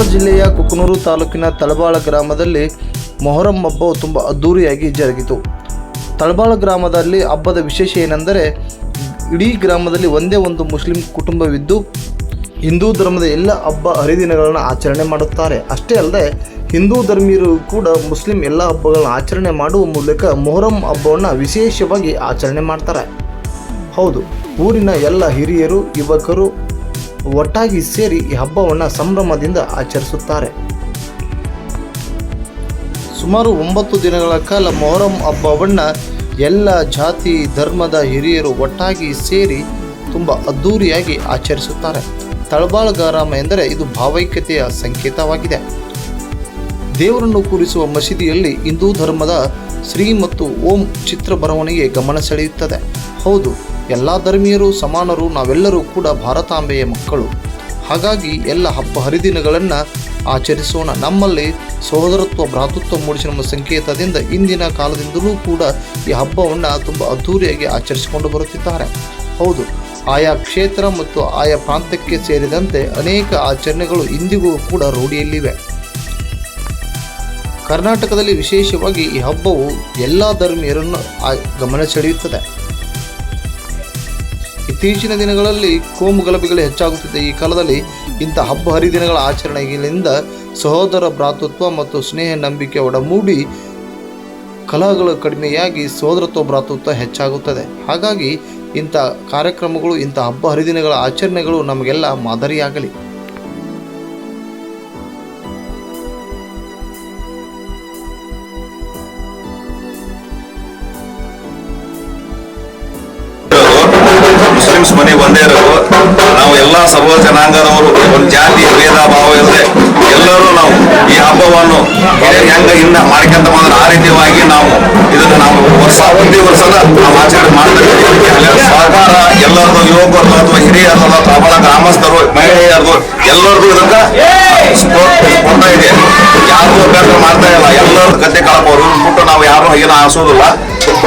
ಕೊಪ್ಪಳ ಜಿಲ್ಲೆಯ ಕುಕನೂರು ತಾಲೂಕಿನ ತಳಬಾಳ ಗ್ರಾಮದಲ್ಲಿ ಮೊಹರಂ ಹಬ್ಬವು ತುಂಬ ಅದ್ಧೂರಿಯಾಗಿ ಜರುಗಿತು. ತಳಬಾಳ ಗ್ರಾಮದಲ್ಲಿ ಹಬ್ಬದ ವಿಶೇಷ ಏನೆಂದರೆ, ಇಡೀ ಗ್ರಾಮದಲ್ಲಿ ಒಂದೇ ಒಂದು ಮುಸ್ಲಿಂ ಕುಟುಂಬವಿದ್ದು, ಹಿಂದೂ ಧರ್ಮದ ಎಲ್ಲ ಹಬ್ಬ ಹರಿದಿನಗಳನ್ನು ಆಚರಣೆ ಮಾಡುತ್ತಾರೆ. ಅಷ್ಟೇ ಅಲ್ಲದೆ, ಹಿಂದೂ ಧರ್ಮೀಯರು ಕೂಡ ಮುಸ್ಲಿಂ ಎಲ್ಲ ಹಬ್ಬಗಳನ್ನು ಆಚರಣೆ ಮಾಡುವ ಮೂಲಕ ಮೊಹರಂ ಹಬ್ಬವನ್ನು ವಿಶೇಷವಾಗಿ ಆಚರಣೆ ಮಾಡ್ತಾರೆ. ಹೌದು, ಊರಿನ ಎಲ್ಲ ಹಿರಿಯರು, ಯುವಕರು ಒಟ್ಟಾಗಿ ಸೇರಿ ಈ ಹಬ್ಬವನ್ನು ಸಂಭ್ರಮದಿಂದ ಆಚರಿಸುತ್ತಾರೆ. ಸುಮಾರು ಒಂಬತ್ತು ದಿನಗಳ ಕಾಲ ಮೊಹರಂ ಹಬ್ಬವನ್ನು ಎಲ್ಲ ಜಾತಿ, ಧರ್ಮದ ಹಿರಿಯರು ಒಟ್ಟಾಗಿ ಸೇರಿ ತುಂಬ ಅದ್ಧೂರಿಯಾಗಿ ಆಚರಿಸುತ್ತಾರೆ. ತಳಬಾಳ ಗಾರಾಮ ಎಂದರೆ ಇದು ಭಾವೈಕ್ಯತೆಯ ಸಂಕೇತವಾಗಿದೆ. ದೇವರನ್ನು ಕೂರಿಸುವ ಮಸೀದಿಯಲ್ಲಿ ಹಿಂದೂ ಧರ್ಮದ ಶ್ರೀ ಮತ್ತು ಓಂ ಚಿತ್ರ ಬರವಣಿಗೆ ಗಮನ ಸೆಳೆಯುತ್ತದೆ. ಹೌದು ಎಲ್ಲ ಧರ್ಮೀಯರು, ಸಮಾನರು, ನಾವೆಲ್ಲರೂ ಕೂಡ ಭಾರತಾಂಬೆಯ ಮಕ್ಕಳು. ಹಾಗಾಗಿ ಎಲ್ಲ ಹಬ್ಬ ಹರಿದಿನಗಳನ್ನು ಆಚರಿಸೋಣ. ನಮ್ಮಲ್ಲಿ ಸಹೋದರತ್ವ, ಭ್ರಾತೃತ್ವ ಮೂಡಿಸುವ ಸಂಕೇತದಿಂದ ಇಂದಿನ ಕಾಲದಿಂದಲೂ ಕೂಡ ಈ ಹಬ್ಬವನ್ನು ತುಂಬ ಅದ್ಧೂರಿಯಾಗಿ ಆಚರಿಸಿಕೊಂಡು ಬರುತ್ತಿದ್ದಾರೆ. ಹೌದು, ಆಯಾ ಕ್ಷೇತ್ರ ಮತ್ತು ಆಯಾ ಪ್ರಾಂತ್ಯಕ್ಕೆ ಸೇರಿದಂತೆ ಅನೇಕ ಆಚರಣೆಗಳು ಇಂದಿಗೂ ಕೂಡ ರೂಢಿಯಲ್ಲಿವೆ. ಕರ್ನಾಟಕದಲ್ಲಿ ವಿಶೇಷವಾಗಿ ಈ ಹಬ್ಬವು ಎಲ್ಲ ಧರ್ಮೀಯರನ್ನು ಗಮನ ಸೆಳೆಯುತ್ತದೆ. ಇತ್ತೀಚಿನ ದಿನಗಳಲ್ಲಿ ಕೋಮು ಗಲಭೆಗಳು ಹೆಚ್ಚಾಗುತ್ತಿದೆ. ಈ ಕಾಲದಲ್ಲಿ ಇಂಥ ಹಬ್ಬ ಹರಿದಿನಗಳ ಆಚರಣೆಗಳಿಂದ ಸಹೋದರ ಭ್ರಾತೃತ್ವ ಮತ್ತು ಸ್ನೇಹ ನಂಬಿಕೆ ಒಡಮೂಡಿ ಕಲಹಗಳು ಕಡಿಮೆಯಾಗಿ ಸಹೋದರತ್ವ ಭ್ರಾತೃತ್ವ ಹೆಚ್ಚಾಗುತ್ತದೆ. ಹಾಗಾಗಿ ಇಂಥ ಕಾರ್ಯಕ್ರಮಗಳು, ಇಂಥ ಹಬ್ಬ ಹರಿದಿನಗಳ ಆಚರಣೆಗಳು ನಮಗೆಲ್ಲ ಮಾದರಿಯಾಗಲಿ. ಮುಸ್ಲಿಮ್ಸ್ ಮನೆ ಒಂದೇ ಇರೋದು. ನಾವು ಎಲ್ಲಾ ಸರ್ವ ಜನಾಂಗದವರು, ಒಂದು ಜಾತಿ ಭೇದ ಭಾವ ಇಲ್ಲದೆ ಎಲ್ಲರೂ ನಾವು ಈ ಹಬ್ಬವನ್ನು ಹೆಂಗ ಇನ್ನ ಮಾಡ್ಕೊಂತ ಬಂದ್ರೆ ಆ ರೀತಿಯಾಗಿ ನಾವು ಇದನ್ನ ನಾವು ವರ್ಷ, ಪ್ರತಿ ವರ್ಷದ ನಾವು ಆಚರಣೆ ಮಾಡ್ತೇವೆ ಸರ್ಕಾರ ಎಲ್ಲರದು ಯುವಕರದು ಅಥವಾ ಹಿರಿಯರದು ಪ್ರಬಲ ಗ್ರಾಮಸ್ಥರು ಮಹಿಳೆಯರದು ಎಲ್ಲರದು ಇದಕ್ಕ ಕೊಡ್ತಾ ಇದೆ. ಯಾರು ಅಭ್ಯಾಸ ಮಾಡ್ತಾ ಇಲ್ಲ, ಎಲ್ಲರದು ಗದ್ದೆ ಕಳಪವರು ಬಿಟ್ಟು ನಾವು ಯಾರು ಏನು ಆಸೋದಿಲ್ಲ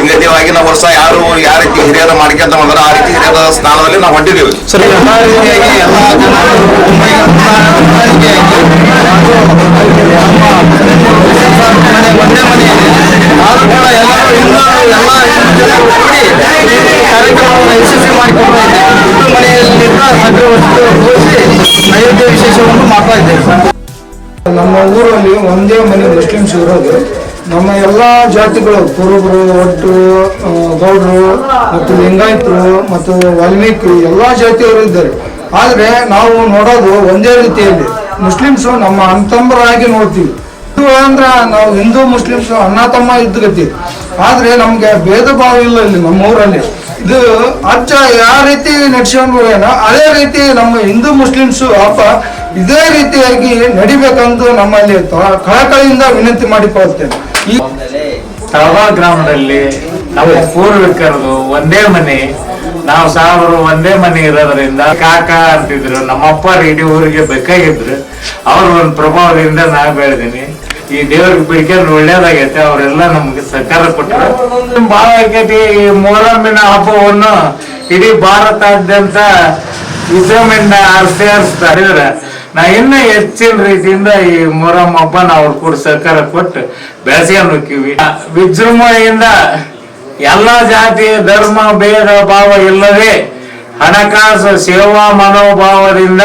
ಹಿಂಗತಿಯಾಗಿ ನಾವು ವರ್ಷ ಯಾರು ಯಾವ ರೀತಿ ಹಿರಿಯರ ಮಾಡ್ಕೊಂತ ಬಂದ್ರೆ ಆ ರೀತಿ ಹಿರಿಯರ ಸ್ಥಾನದಲ್ಲಿ ನಾವು ಹೊಂಟಿದ್ದೀವಿ ಸರಿ ಎಲ್ಲ ರೀತಿಯಾಗಿ ಎಲ್ಲಾ ಕಾರ್ಯಕ್ರಮವನ್ನು ಯಶಸ್ವಿ ಮಾಡಿಕೊಂಡು ಹಿಂದೂ ಮನೆಯಲ್ಲಿದ್ದ ಮದುವೆ ನೈವೇದ್ಯ ವಿಶೇಷವನ್ನು ಮಾಡ್ತಾ ಇದ್ದೇವೆ ನಮ್ಮ ಊರಲ್ಲಿ ಒಂದೇ ಮನೆ ಮುಸ್ಲಿಮ್ಸ್ ಇರೋದು ನಮ್ಮ ಎಲ್ಲ ಜಾತಿಗಳು, ಕುರುಬರು, ಒಟ್ಟು ಗೌಡರು ಮತ್ತು ಲಿಂಗಾಯತರು ಮತ್ತು ವಾಲ್ಮೀಕಿ ಎಲ್ಲ ಜಾತಿಯವರು ಇದ್ದಾರೆ. ಆದರೆ ನಾವು ನೋಡೋದು ಒಂದೇ ರೀತಿಯಲ್ಲಿ. ಮುಸ್ಲಿಮ್ಸು ನಮ್ಮ ಅಂತಂಬರಾಗಿ ನೋಡ್ತೀವಿ. ಹಿಂದೂ ಅಂದ್ರೆ ನಾವು ಹಿಂದೂ ಮುಸ್ಲಿಮ್ಸ್ ಅಣ್ಣ, ತಮ್ಮ ಇದ್ದಗತಿ ಆದ್ರೆ ನಮ್ಗೆ ಭೇದ ಭಾವ ಇಲ್ಲ ಇಲ್ಲಿ ನಮ್ಮ ಊರಲ್ಲಿ ಇದು ಅಜ್ಜ ಯಾವ ರೀತಿ ನಡ್ಸ್ಕೊಂಡು ಏನೋ ಅದೇ ರೀತಿ ನಮ್ಮ ಹಿಂದೂ ಮುಸ್ಲಿಮ್ಸು ಹಬ್ಬ ಇದೇ ರೀತಿಯಾಗಿ ನಡಿಬೇಕಂದು ನಮ್ಮಲ್ಲಿ ಕಳಕಳಿಯಿಂದ ವಿನಂತಿ ಮಾಡಿಕೊಳ್ತೇನೆ. ತಳಬಾಳ ಗ್ರಾಮದಲ್ಲಿ ನಮ್ಮ ಪೂರ್ವಿಕರದು ಒಂದೇ ಮನೆ. ನಾವು ಸಾವಿರ ಒಂದೇ ಮನೆ ಇರೋದ್ರಿಂದ ಕಾಕ ಅಂತಿದ್ರು, ನಮ್ಮಪ್ಪ ಇಡೀ ಊರಿಗೆ ಬೇಕಾಗಿದ್ರು. ಅವ್ರ ಒಂದು ಪ್ರಭಾವದಿಂದ ನಾ ಬೆಳೆದೀನಿ. ಈ ದೇವ್ರಿಗೆ ಬಿಡ್ಕೊಂಡು ಒಳ್ಳೇದಾಗೈತೆ, ಅವರೆಲ್ಲ ನಮ್ಗೆ ಸಹಕಾರ ಕೊಟ್ಟರು ಭಾಳ ಆಗೈತಿ ಈ ಮೊಹರಮ್ಮಿನ ಹಬ್ಬವನ್ನು ಇಡೀ ಭಾರತಾದ್ಯಂತ ವಿಜೃಂಭಣೆ ಆಚರಿಸ್ತಾರೆ ನಾ ಇನ್ನ ಹೆಚ್ಚಿನ ರೀತಿಯಿಂದ ಈ ಮೊಹರಂ ಹಬ್ಬ ನಾವು ಕೂಡ ಸಹಕಾರ ಕೊಟ್ಟು ಬೆಳೆಸ್ಕೊಂಡು ಹೋಗ್ತೀವಿ ವಿಜೃಂಭಣೆಯಿಂದ ಎಲ್ಲ ಜಾತಿ, ಧರ್ಮ, ಭೇದ, ಭಾವ ಇಲ್ಲದೆ ಹಣಕಾಸು, ಸೇವಾ, ಮನೋಭಾವದಿಂದ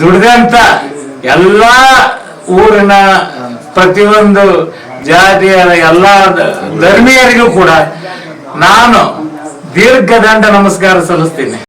ದುಡಿದಂತ ಎಲ್ಲ ಊರಿನ ಪ್ರತಿಯೊಂದು ಜಾತಿಯ ಎಲ್ಲ ಧರ್ಮೀಯರಿಗೂ ಕೂಡ ನಾನು ದೀರ್ಘದಂಡ ನಮಸ್ಕಾರ ಸಲ್ಲಿಸ್ತೀನಿ.